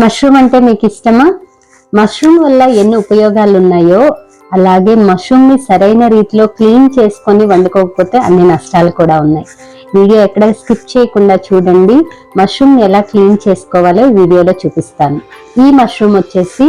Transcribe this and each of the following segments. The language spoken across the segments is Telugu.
మష్రూమ్ అంటే మీకు ఇష్టమా? మష్రూమ్ వల్ల ఎన్ని ఉపయోగాలు ఉన్నాయో అలాగే మష్రూమ్ని సరైన రీతిలో క్లీన్ చేసుకొని వండుకోకపోతే అన్ని నష్టాలు కూడా ఉన్నాయి. వీడియో ఎక్కడ స్కిప్ చేయకుండా చూడండి. మష్రూమ్ని ఎలా క్లీన్ చేసుకోవాలో వీడియోలో చూపిస్తాను. ఈ మష్రూమ్ వచ్చేసి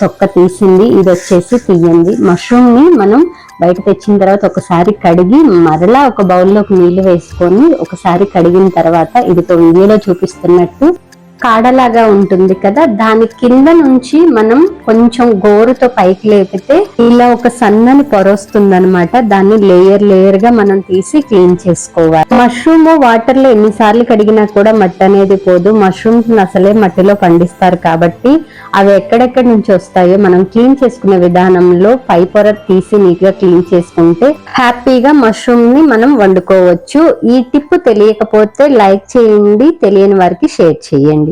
తొక్క తీసింది ఇది వచ్చేసి తీయండి. మష్రూమ్ని మనం బయట తెచ్చిన తర్వాత ఒకసారి కడిగి మరలా ఒక బౌల్లోకి నీళ్ళు వేసుకొని ఒకసారి కడిగిన తర్వాత ఇదితో వీడియోలో చూపిస్తున్నట్టు కాడలాగా ఉంటుంది కదా దాని కింద నుంచి మనం కొంచెం గోరుతో పైకి లేపితే ఇలా ఒక సన్నని పొర వస్తుంది అనమాట దాన్ని లేయర్ లేయర్గా మనం తీసి క్లీన్ చేసుకోవాలి. మష్రూమ్ వాటర్లో ఎన్నిసార్లు కడిగినా కూడా మట్టి అనేది పోదు. మష్రూమ్స్ అసలే మట్టిలో పండిస్తారు కాబట్టి అవి ఎక్కడెక్కడి నుంచి వస్తాయో మనం క్లీన్ చేసుకునే విధానంలో పై పొర తీసి నీట్గా క్లీన్ చేసుకుంటే హ్యాపీగా మష్రూమ్ని మనం వండుకోవచ్చు. ఈ టిప్ తెలియకపోతే లైక్ చేయండి తెలియని వారికి షేర్ చేయండి.